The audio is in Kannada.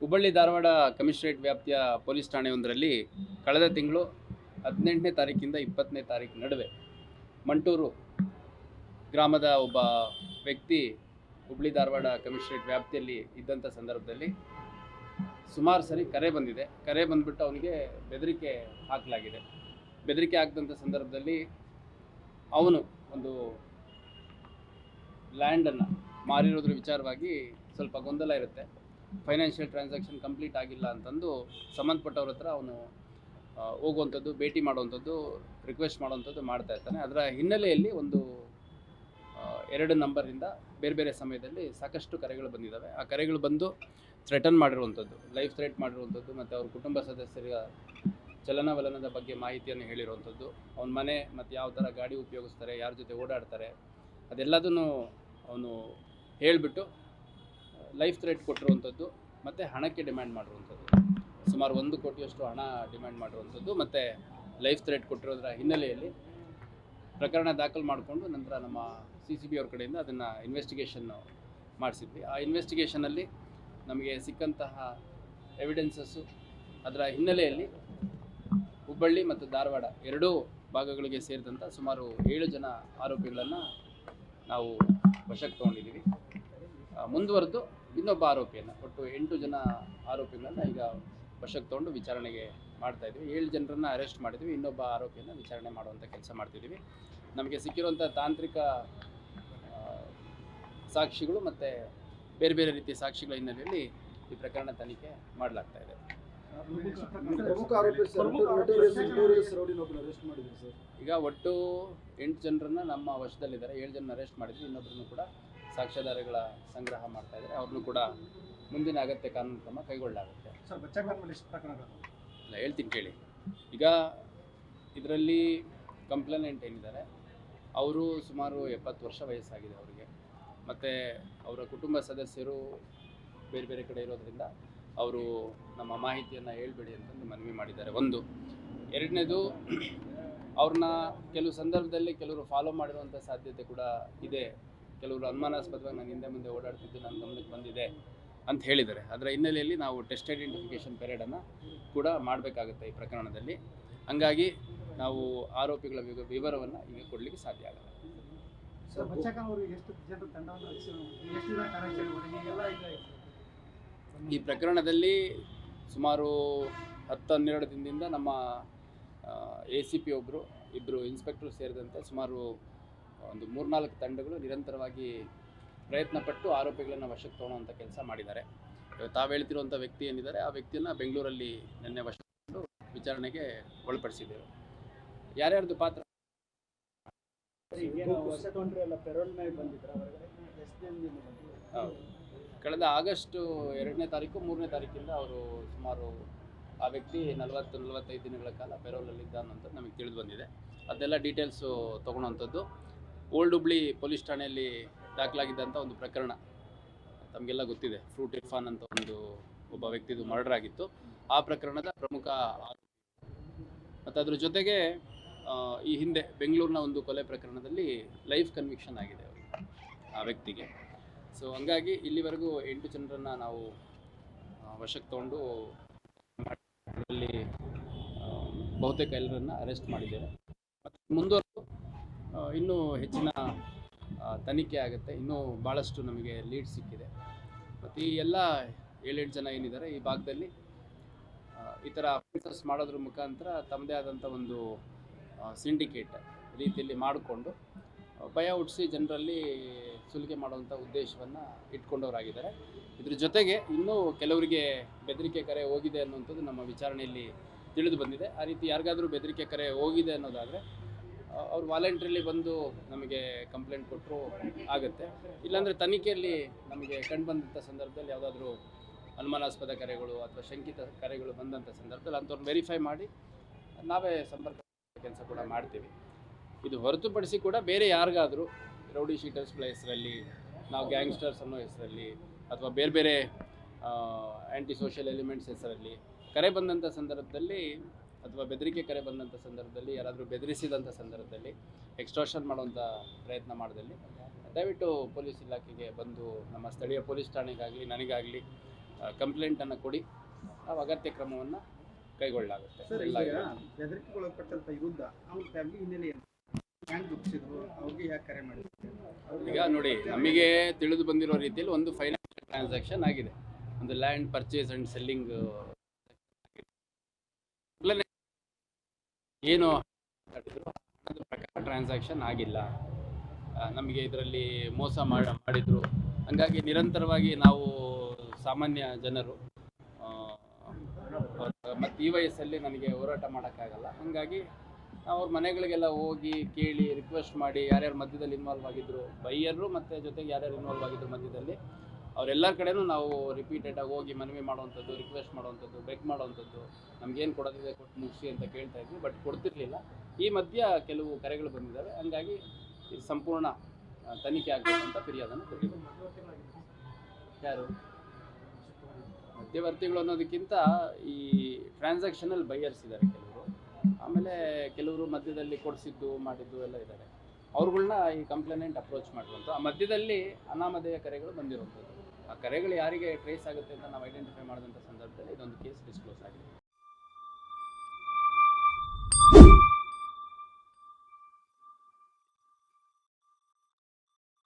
ಹುಬ್ಬಳ್ಳಿ ಧಾರವಾಡ ಕಮಿಷನರೇಟ್ ವ್ಯಾಪ್ತಿಯ ಪೊಲೀಸ್ ಠಾಣೆಯೊಂದರಲ್ಲಿ ಕಳೆದ ತಿಂಗಳು ಹದಿನೆಂಟನೇ ತಾರೀಕಿಂದ ಇಪ್ಪತ್ತನೇ ತಾರೀಕು ನಡುವೆ ಮಂಟೂರು ಗ್ರಾಮದ ಒಬ್ಬ ವ್ಯಕ್ತಿ ಹುಬ್ಬಳ್ಳಿ ಧಾರವಾಡ ಕಮಿಷನರೇಟ್ ವ್ಯಾಪ್ತಿಯಲ್ಲಿ ಇದ್ದಂಥ ಸಂದರ್ಭದಲ್ಲಿ ಸುಮಾರು ಸರಿ ಕರೆ ಬಂದಿದೆ. ಕರೆ ಬಂದ್ಬಿಟ್ಟು ಅವನಿಗೆ ಬೆದರಿಕೆ ಹಾಕಲಾಗಿದೆ. ಬೆದರಿಕೆ ಹಾಕಿದಂಥ ಸಂದರ್ಭದಲ್ಲಿ ಅವನು ಒಂದು ಲ್ಯಾಂಡನ್ನು ಮಾರಿರೋದ್ರ ವಿಚಾರವಾಗಿ ಸ್ವಲ್ಪ ಗೊಂದಲ ಇರುತ್ತೆ. ಫೈನಾನ್ಷಿಯಲ್ ಟ್ರಾನ್ಸಾಕ್ಷನ್ ಕಂಪ್ಲೀಟ್ ಆಗಿಲ್ಲ ಅಂತಂದು ಸಂಬಂಧಪಟ್ಟವ್ರ ಹತ್ರ ಅವನು ಹೋಗುವಂಥದ್ದು, ಭೇಟಿ ಮಾಡುವಂಥದ್ದು, ರಿಕ್ವೆಸ್ಟ್ ಮಾಡುವಂಥದ್ದು ಮಾಡ್ತಾ ಇರ್ತಾನೆ. ಅದರ ಹಿನ್ನೆಲೆಯಲ್ಲಿ ಒಂದು ಎರಡು ನಂಬರಿಂದ ಬೇರೆ ಬೇರೆ ಸಮಯದಲ್ಲಿ ಸಾಕಷ್ಟು ಕರೆಗಳು ಬಂದಿದ್ದಾವೆ. ಆ ಕರೆಗಳು ಬಂದು ಥ್ರೆಟನ್ ಮಾಡಿರುವಂಥದ್ದು, ಲೈಫ್ ಥ್ರೆಟ್ ಮಾಡಿರುವಂಥದ್ದು ಮತ್ತು ಅವ್ರ ಕುಟುಂಬ ಸದಸ್ಯರ ಚಲನವಲನದ ಬಗ್ಗೆ ಮಾಹಿತಿಯನ್ನು ಹೇಳಿರುವಂಥದ್ದು. ಅವನ ಮನೆ ಮತ್ತು ಯಾವ ಥರ ಗಾಡಿ ಉಪಯೋಗಿಸ್ತಾರೆ, ಯಾರ ಜೊತೆ ಓಡಾಡ್ತಾರೆ, ಅದೆಲ್ಲದನ್ನು ಅವನು ಹೇಳಿಬಿಟ್ಟು ಲೈಫ್ ಥ್ರೆಟ್ ಕೊಟ್ಟಿರುವಂಥದ್ದು, ಮತ್ತು ಹಣಕ್ಕೆ ಡಿಮ್ಯಾಂಡ್ ಮಾಡಿರುವಂಥದ್ದು. ಸುಮಾರು ಒಂದು ಕೋಟಿಯಷ್ಟು ಹಣ ಡಿಮ್ಯಾಂಡ್ ಮಾಡಿರುವಂಥದ್ದು, ಮತ್ತು ಲೈಫ್ ಥ್ರೆಟ್ ಕೊಟ್ಟಿರೋದ್ರ ಹಿನ್ನೆಲೆಯಲ್ಲಿ ಪ್ರಕರಣ ದಾಖಲು ಮಾಡಿಕೊಂಡು ನಂತರ ನಮ್ಮ ಸಿ ಸಿ ಬಿ ಅವ್ರ ಕಡೆಯಿಂದ ಅದನ್ನು ಇನ್ವೆಸ್ಟಿಗೇಷನ್ನು ಮಾಡಿಸಿದ್ವಿ. ಆ ಇನ್ವೆಸ್ಟಿಗೇಷನಲ್ಲಿ ನಮಗೆ ಸಿಕ್ಕಂತಹ ಎವಿಡೆನ್ಸಸ್ಸು ಅದರ ಹಿನ್ನೆಲೆಯಲ್ಲಿ ಹುಬ್ಬಳ್ಳಿ ಮತ್ತು ಧಾರವಾಡ ಎರಡೂ ಭಾಗಗಳಿಗೆ ಸೇರಿದಂಥ ಸುಮಾರು ಏಳು ಜನ ಆರೋಪಿಗಳನ್ನು ನಾವು ವಶಕ್ಕೆ ತೊಗೊಂಡಿದ್ದೀವಿ. ಮುಂದುವರೆದು ಇನ್ನೊಬ್ಬ ಆರೋಪಿಯನ್ನು ಒಟ್ಟು ಎಂಟು ಜನ ಆರೋಪಿಗಳನ್ನು ಈಗ ವಶಕ್ಕೆ ತಗೊಂಡು ವಿಚಾರಣೆಗೆ ಮಾಡ್ತಾ ಇದ್ದೀವಿ ಏಳು ಜನರನ್ನು ಅರೆಸ್ಟ್ ಮಾಡಿದ್ವಿ. ಇನ್ನೊಬ್ಬ ಆರೋಪಿಯನ್ನು ವಿಚಾರಣೆ ಮಾಡುವಂಥ ಕೆಲಸ ಮಾಡ್ತಿದ್ದೀವಿ. ನಮಗೆ ಸಿಕ್ಕಿರುವಂಥ ತಾಂತ್ರಿಕ ಸಾಕ್ಷಿಗಳು ಮತ್ತು ಬೇರೆ ಬೇರೆ ರೀತಿಯ ಸಾಕ್ಷಿಗಳ ಹಿನ್ನೆಲೆಯಲ್ಲಿ ಈ ಪ್ರಕರಣ ತನಿಖೆ ಮಾಡಲಾಗ್ತಾ ಇದೆ. ಪ್ರಮುಖ ಆರೋಪಿ ಸರ್ ನೋಟೋರಿಯಸ್ ನೋಟೋರಿಯಸ್ ರೌಡಿನೊಬ್ಬನ ಅರೆಸ್ಟ್ ಮಾಡಿದ್ರು ಸರ್. ಈಗ ಒಟ್ಟು ಎಂಟು ಜನರನ್ನು ನಮ್ಮ ವಶದಲ್ಲಿದ್ದಾರೆ. ಏಳು ಜನ ಅರೆಸ್ಟ್ ಮಾಡಿದ್ವಿ ಇನ್ನೊಬ್ಬರನ್ನು ಕೂಡ ಸಾಕ್ಷ್ಯಾಧಾರಗಳ ಸಂಗ್ರಹ ಮಾಡ್ತಾ ಇದ್ದಾರೆ. ಅವ್ರನ್ನೂ ಕೂಡ ಮುಂದಿನ ಅಗತ್ಯ ಕಾನೂನು ಕ್ರಮ ಕೈಗೊಳ್ಳಲಾಗುತ್ತೆ. ಸರ್ ಬಚ್ಚಾಗಲ್ ಮೇಲೆ ಎಷ್ಟು ಪ್ರಕರಣಗಳು ಇಲ್ಲ ಹೇಳ್ತೀನಿ ಕೇಳಿ. ಈಗ ಇದರಲ್ಲಿ ಕಂಪ್ಲೇನೆಂಟ್ ಏನಿದ್ದಾರೆ ಅವರು ಸುಮಾರು ಎಪ್ಪತ್ತು ವರ್ಷ ವಯಸ್ಸಾಗಿದೆ ಅವರಿಗೆ. ಮತ್ತು ಅವರ ಕುಟುಂಬ ಸದಸ್ಯರು ಬೇರೆ ಬೇರೆ ಕಡೆ ಇರೋದ್ರಿಂದ ಅವರು ನಮ್ಮ ಮಾಹಿತಿಯನ್ನು ಹೇಳಬೇಡಿ ಅಂತಂದು ಮನವಿ ಮಾಡಿದ್ದಾರೆ. ಒಂದು. ಎರಡನೇದು ಅವ್ರನ್ನ ಕೆಲವು ಸಂದರ್ಭದಲ್ಲಿ ಕೆಲವರು ಫಾಲೋ ಮಾಡಿರುವಂಥ ಸಾಧ್ಯತೆ ಕೂಡ ಇದೆ. ಕೆಲವರು ಅನುಮಾನಾಸ್ಪದವಾಗಿ ನಾನು ಹಿಂದೆ ಮುಂದೆ ಓಡಾಡ್ತಿದ್ದು ನನ್ನ ಗಮನಕ್ಕೆ ಬಂದಿದೆ ಅಂತ ಹೇಳಿದ್ದಾರೆ. ಅದರ ಹಿನ್ನೆಲೆಯಲ್ಲಿ ನಾವು ಟೆಸ್ಟ್ ಐಡೆಂಟಿಫಿಕೇಷನ್ ಪೆರೇಡನ್ನು ಕೂಡ ಮಾಡಬೇಕಾಗುತ್ತೆ ಈ ಪ್ರಕರಣದಲ್ಲಿ. ಹಂಗಾಗಿ ನಾವು ಆರೋಪಿಗಳ ವಿವ- ವಿವರವನ್ನು ಈಗ ಕೊಡಲಿಕ್ಕೆ ಸಾಧ್ಯ ಆಗಲ್ಲ. ಈ ಪ್ರಕರಣದಲ್ಲಿ ಸುಮಾರು ಹತ್ತು ಹನ್ನೆರಡು ದಿನದಿಂದ ನಮ್ಮ ಎ ಸಿ ಪಿ ಒಬ್ಬರು ಇಬ್ಬರು ಇನ್ಸ್ಪೆಕ್ಟರ್ ಸೇರಿದಂತೆ ಸುಮಾರು ಒಂದು ಮೂರ್ನಾಲ್ಕು ತಂಡಗಳು ನಿರಂತರವಾಗಿ ಪ್ರಯತ್ನ ಪಟ್ಟು ಆರೋಪಿಗಳನ್ನು ವಶಕ್ಕೆ ತೊಗೊಳ್ಳೋವಂಥ ಕೆಲಸ ಮಾಡಿದ್ದಾರೆ. ತಾವು ಹೇಳ್ತಿರುವಂಥ ವ್ಯಕ್ತಿ ಏನಿದ್ದಾರೆ ಆ ವ್ಯಕ್ತಿಯನ್ನು ಬೆಂಗಳೂರಲ್ಲಿ ನಿನ್ನೆ ವಶಕ್ಕೆ ವಿಚಾರಣೆಗೆ ಒಳಪಡಿಸಿದ್ದೇವೆ ಯಾರ್ಯಾರ್ದು ಪಾತ್ರ. ಕಳೆದ ಆಗಸ್ಟ್ ಎರಡನೇ ತಾರೀಕು ಮೂರನೇ ತಾರೀಕಿಂದ ಅವರು ಸುಮಾರು ಆ ವ್ಯಕ್ತಿ ನಲವತ್ತು ನಲವತ್ತೈದು ದಿನಗಳ ಕಾಲ ಪೆರೋಲಲ್ಲಿದ್ದ ಅನ್ನೋಂಥದ್ದು ನಮಗೆ ತಿಳಿದು ಬಂದಿದೆ. ಅದೆಲ್ಲ ಡೀಟೇಲ್ಸು ತೊಗೊಳೋವಂಥದ್ದು ಓಲ್ಡ್ ಹುಬ್ಳಿ ಪೊಲೀಸ್ ಠಾಣೆಯಲ್ಲಿ ದಾಖಲಾಗಿದ್ದಂಥ ಒಂದು ಪ್ರಕರಣ. ತಮಗೆಲ್ಲ ಗೊತ್ತಿದೆ ಫ್ರೂಟ್ ಇರ್ಫಾನ್ ಅಂತ ಒಂದು ಒಬ್ಬ ವ್ಯಕ್ತಿದು ಮರ್ಡರ್ ಆಗಿತ್ತು. ಆ ಪ್ರಕರಣದ ಪ್ರಮುಖ. ಮತ್ತು ಅದ್ರ ಜೊತೆಗೆ ಈ ಹಿಂದೆ ಬೆಂಗಳೂರಿನ ಒಂದು ಕೊಲೆ ಪ್ರಕರಣದಲ್ಲಿ ಲೈಫ್ ಕನ್ವಿಕ್ಷನ್ ಆಗಿದೆ ಆ ವ್ಯಕ್ತಿಗೆ. ಸೊ ಹಂಗಾಗಿ ಇಲ್ಲಿವರೆಗೂ ಎಂಟು ಜನರನ್ನು ನಾವು ವಶಕ್ಕೆ ತಗೊಂಡು ಬಹುತೇಕ ಎಲ್ಲರನ್ನ ಅರೆಸ್ಟ್ ಮಾಡಿದ್ದೇವೆ. ಆ, ಇನ್ನೂ ಹೆಚ್ಚಿನ ತನಿಖೆ ಆಗುತ್ತೆ. ಇನ್ನೂ ಭಾಳಷ್ಟು ನಮಗೆ ಲೀಡ್ ಸಿಕ್ಕಿದೆ. ಮತ್ತು ಈ ಎಲ್ಲ ಏಳೆಂಟು ಜನ ಏನಿದ್ದಾರೆ ಈ ಭಾಗದಲ್ಲಿ ಈ ಥರ ಅಫೆನ್ಸಸ್ ಮಾಡೋದ್ರ ಮುಖಾಂತರ ತಮ್ಮದೇ ಆದಂಥ ಒಂದು ಸಿಂಡಿಕೇಟ್ ರೀತಿಯಲ್ಲಿ ಮಾಡಿಕೊಂಡು ಭಯ ಹುಟ್ಟಿಸಿ ಜನರಲ್ಲಿ ಸುಲಿಗೆ ಮಾಡುವಂಥ ಉದ್ದೇಶವನ್ನು ಇಟ್ಕೊಂಡವರಾಗಿದ್ದಾರೆ. ಇದ್ರ ಜೊತೆಗೆ ಇನ್ನೂ ಕೆಲವರಿಗೆ ಬೆದರಿಕೆ ಕರೆ ಹೋಗಿದೆ ಅನ್ನುವಂಥದ್ದು ನಮ್ಮ ವಿಚಾರಣೆಯಲ್ಲಿ ತಿಳಿದು ಬಂದಿದೆ. ಆ ರೀತಿ ಯಾರಿಗಾದರೂ ಬೆದರಿಕೆ ಕರೆ ಹೋಗಿದೆ ಅನ್ನೋದಾದರೆ ಅವ್ರು ವಾಲಂಟ್ರಿಲಿ ಬಂದು ನಮಗೆ ಕಂಪ್ಲೇಂಟ್ ಕೊಟ್ಟರು ಆಗುತ್ತೆ. ಇಲ್ಲಾಂದರೆ ತನಿಖೆಯಲ್ಲಿ ನಮಗೆ ಕಂಡು ಬಂದಂಥ ಸಂದರ್ಭದಲ್ಲಿ ಯಾವುದಾದ್ರೂ ಅನುಮಾನಾಸ್ಪದ ಕರೆಗಳು ಅಥವಾ ಶಂಕಿತ ಕರೆಗಳು ಬಂದಂಥ ಸಂದರ್ಭದಲ್ಲಿ ಅಂಥವ್ರನ್ನ ವೆರಿಫೈ ಮಾಡಿ ನಾವೇ ಸಂಪರ್ಕ ಕೆಲಸ ಕೂಡ ಮಾಡ್ತೀವಿ. ಇದು ಹೊರತುಪಡಿಸಿ ಕೂಡ ಬೇರೆ ಯಾರಿಗಾದರೂ ರೌಡಿ ಶೀಟರ್ಸ್ಗಳ ಹೆಸರಲ್ಲಿ, ನಾವು ಗ್ಯಾಂಗ್ಸ್ಟರ್ಸ್ ಅನ್ನೋ ಹೆಸರಲ್ಲಿ ಅಥವಾ ಬೇರೆ ಬೇರೆ ಆ್ಯಂಟಿ ಸೋಷಿಯಲ್ ಎಲಿಮೆಂಟ್ಸ್ ಹೆಸರಲ್ಲಿ ಕರೆ ಬಂದಂಥ ಸಂದರ್ಭದಲ್ಲಿ ಅಥವಾ ಬೆದರಿಕೆ ಕರೆ ಬಂದಂಥ ಸಂದರ್ಭದಲ್ಲಿ ಯಾರಾದರೂ ಬೆದರಿಸಿದಂಥ ಸಂದರ್ಭದಲ್ಲಿ ಎಕ್ಸ್ಟ್ರಾಷನ್ ಮಾಡುವಂಥ ಪ್ರಯತ್ನ ಮಾಡಿದಲ್ಲಿ ದಯವಿಟ್ಟು ಪೊಲೀಸ್ ಇಲಾಖೆಗೆ ಬಂದು ನಮ್ಮ ಸ್ಥಳೀಯ ಪೊಲೀಸ್ ಠಾಣೆಗಾಗಲಿ ನನಗಾಗಲಿ ಕಂಪ್ಲೇಂಟನ್ನು ಕೊಡಿ. ನಾವು ಅಗತ್ಯ ಕ್ರಮವನ್ನು ಕೈಗೊಳ್ಳಲಾಗುತ್ತೆ. ಈಗ ನೋಡಿ ನಮಗೆ ತಿಳಿದು ಬಂದಿರೋ ರೀತಿಯಲ್ಲಿ ಒಂದು ಫೈನಾನ್ಷಿಯಲ್ ಟ್ರಾನ್ಸಾಕ್ಷನ್ ಆಗಿದೆ. ಒಂದು ಲ್ಯಾಂಡ್ ಪರ್ಚೇಸ್ ಅಂಡ್ ಸೆಲ್ಲಿಂಗ್ ಏನು ಮಾಡಿದ್ರು ಪ್ರಕಾರ ಟ್ರಾನ್ಸಾಕ್ಷನ್ ಆಗಿಲ್ಲ. ನಮಗೆ ಇದರಲ್ಲಿ ಮೋಸ ಮಾಡ, ಮಾಡಿದ್ರು. ಹಂಗಾಗಿ ನಿರಂತರವಾಗಿ ನಾವು ಸಾಮಾನ್ಯ ಜನರು ಮತ್ತು ಈ ವಯಸ್ಸಲ್ಲಿ ನನಗೆ ಹೋರಾಟ ಮಾಡೋಕ್ಕಾಗಲ್ಲ. ಹಾಗಾಗಿ ನಾವು ಅವ್ರ ಮನೆಗಳಿಗೆಲ್ಲ ಹೋಗಿ ಕೇಳಿ ರಿಕ್ವೆಸ್ಟ್ ಮಾಡಿ ಯಾರ್ಯಾರು ಮಧ್ಯದಲ್ಲಿ ಇನ್ವಾಲ್ವ್ ಆಗಿದ್ರು, ಬೈಯರು ಮತ್ತು ಜೊತೆಗೆ ಯಾರ್ಯಾರು ಇನ್ವಾಲ್ವ್ ಆಗಿದ್ದರು ಮಧ್ಯದಲ್ಲಿ ಅವರೆಲ್ಲರ ಕಡೆನೂ ನಾವು ರಿಪೀಟೆಡಾಗಿ ಹೋಗಿ ಮನವಿ ಮಾಡುವಂಥದ್ದು ರಿಕ್ವೆಸ್ಟ್ ಮಾಡುವಂಥದ್ದು ಬೆಗ್ ಮಾಡುವಂಥದ್ದು, ನಮಗೇನು ಕೊಡೋದಿದೆ ಕೊಟ್ಟು ಮುಗಿಸಿ ಅಂತ ಕೇಳ್ತಾ ಇದ್ವಿ ಬಟ್ ಕೊಡ್ತಿರ್ಲಿಲ್ಲ. ಈ ಮಧ್ಯ ಕೆಲವು ಕರೆಗಳು ಬಂದಿದ್ದಾವೆ, ಹಂಗಾಗಿ ಸಂಪೂರ್ಣ ತನಿಖೆ ಆಗಬೇಕಂತ ಫಿರ್ಯಾದನ್ನು ಕೊಟ್ಟಿದ್ದೀವಿ ಯಾರು? ಮಧ್ಯವರ್ತಿಗಳು ಅನ್ನೋದಕ್ಕಿಂತ ಈ ಟ್ರಾನ್ಸಾಕ್ಷನಲ್ ಬೈಯರ್ಸ್ ಇದ್ದಾರೆ ಕೆಲವರು. ಆಮೇಲೆ ಕೆಲವರು ಮಧ್ಯದಲ್ಲಿ ಕೊಡಿಸಿದ್ದು, ಮಾಡಿದ್ದು ಎಲ್ಲ ಇದ್ದಾರೆ. ಅವ್ರುಗಳನ್ನ ಈ ಕಂಪ್ಲೇನೆಂಟ್ ಅಪ್ರೋಚ್ ಮಾಡುವಂಥ ಆ ಮಧ್ಯದಲ್ಲಿ ಅನಾಮಧೇಯ ಕರೆಗಳು ಬಂದಿರುವಂಥದ್ದು. ಆ ಕರೆಗಳು ಯಾರಿಗೆ ಟ್ರೇಸ್ ಆಗುತ್ತೆ ಅಂತ ನಾವು ಐಡೆಂಟಿಫೈ ಮಾಡಿದಂಥ ಸಂದರ್ಭದಲ್ಲಿ ಇದೊಂದು ಕೇಸ್ ಡಿಸ್ಕ್ಲೋಸ್ ಆಗಿದೆ.